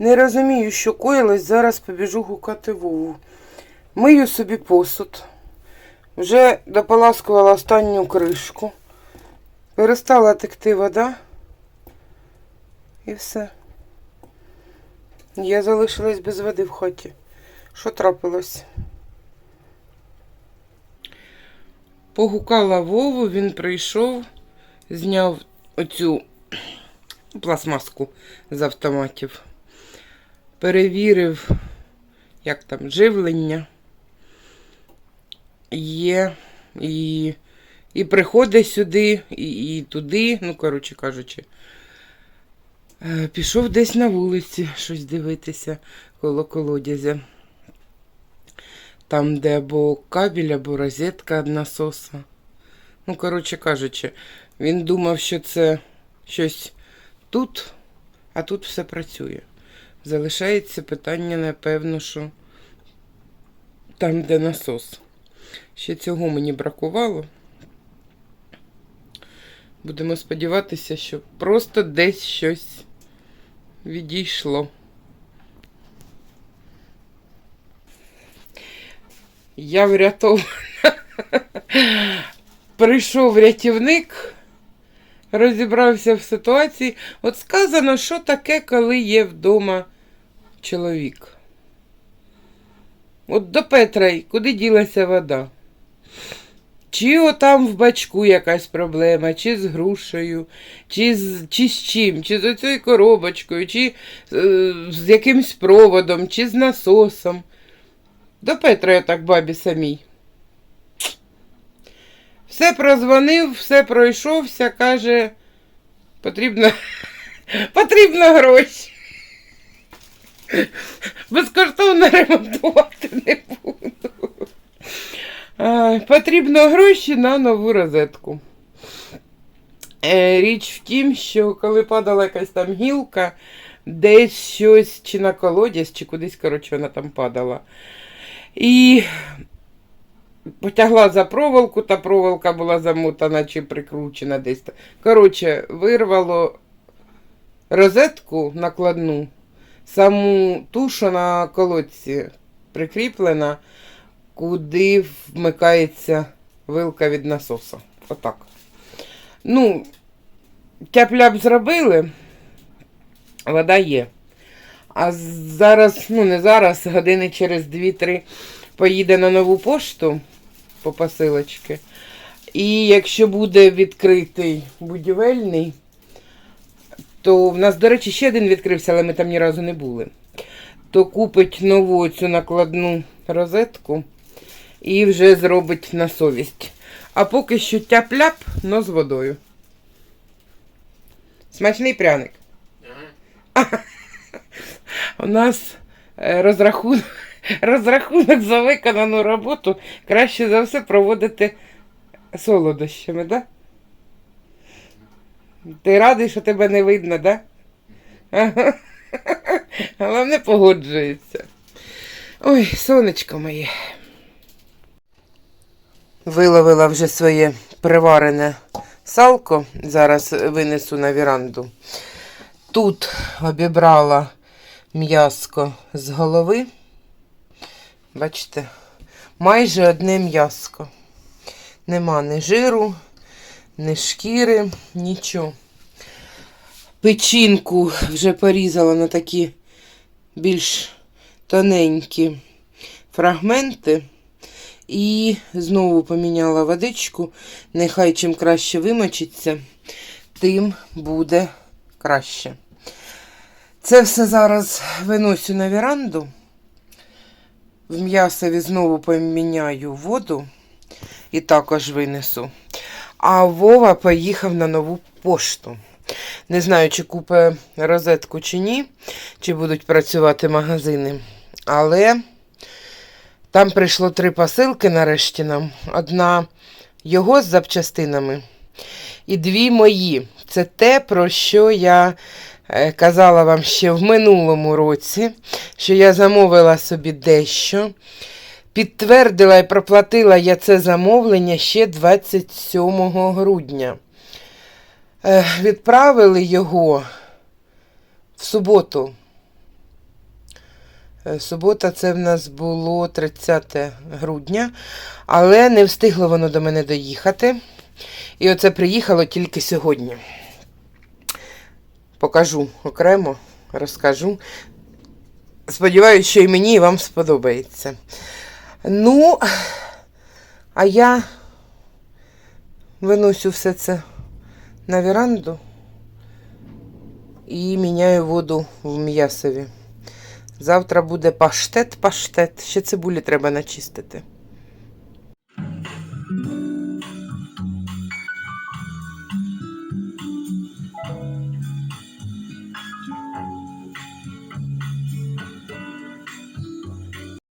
Не розумію, що коїлось, зараз побіжу гукати Вову. Мию собі посуд. Вже дополаскувала останню кришку. Перестала текти вода. І все. Я залишилась без води в хаті. Що трапилось? Погукала Вову, він прийшов, зняв оцю пластмаску з автоматів перевірив, як там живлення є, і, і приходить сюди, і, і туди, ну, коротше кажучи, пішов десь на вулиці щось дивитися коло колодязя. Там, де або кабель, або розетка насоса. Ну, коротше кажучи, він думав, що це щось тут, а тут все працює. Залишається питання, напевно, що там, де насос. Ще цього мені бракувало. Будемо сподіватися, що просто десь щось відійшло. Я врятована. Прийшов рятівник розібрався в ситуації. От сказано, що таке, коли є вдома чоловік. От до Петра, куди ділася вода? Чи отам в бачку якась проблема, чи з грушею, чи з, чи з чим, чи з оцією коробочкою, чи е, з якимсь проводом, чи з насосом. До Петра я так бабі самій. Все прозвонив, все пройшовся, каже, потрібно, потрібно гроші. Безкоштовно ремонтувати не буду. А, Потрібно гроші на нову розетку. Е, Річ в тім, що коли падала якась там гілка, десь щось чи на колодязь, чи кудись, коротше, вона там падала. І потягла за проволоку, та проволока була замотана чи прикручена десь. Коротше, вирвало розетку накладну, саму ту, що на колодці прикріплена, куди вмикається вилка від насоса. Отак. Ну, тяп-ляп зробили, вода є. А зараз, ну не зараз, години через 2-3 поїде на нову пошту по посилочки. І якщо буде відкритий будівельний, то в нас, до речі, ще один відкрився, але ми там ні разу не були. То купить нову цю накладну розетку і вже зробить на совість. А поки що тяп-ляп, но з водою. Смачний пряник. У нас е, розрахунок, розрахунок за виконану роботу краще за все проводити солодощами, да? Ти радий, що тебе не видно, да? Ага. Головне погоджується. Ой, сонечко моє. Виловила вже своє приварене салко. Зараз винесу на віранду. Тут обібрала м'яско з голови. Бачите, майже одне м'яско. Нема ні жиру, ні шкіри, нічого. Печінку вже порізала на такі більш тоненькі фрагменти. І знову поміняла водичку. Нехай чим краще вимочиться, тим буде краще. Це все зараз виносю на віранду. В м'ясові знову поміняю воду і також винесу. А Вова поїхав на нову пошту. Не знаю, чи купить розетку чи ні, чи будуть працювати магазини. Але там прийшло три посилки нарешті нам. Одна його з запчастинами і дві мої. Це те, про що я е, казала вам ще в минулому році, що я замовила собі дещо. Підтвердила і проплатила я це замовлення ще 27 грудня. Е, Відправили його в суботу. Е, Субота це в нас було 30 грудня, але не встигло воно до мене доїхати. І оце приїхало тільки сьогодні. Покажу окремо, розкажу. Сподіваюсь, що і мені і вам сподобається. Ну, а я виносю все це на веранду і міняю воду в м'ясові. Завтра буде паштет, паштет. Ще цибулі треба начистити.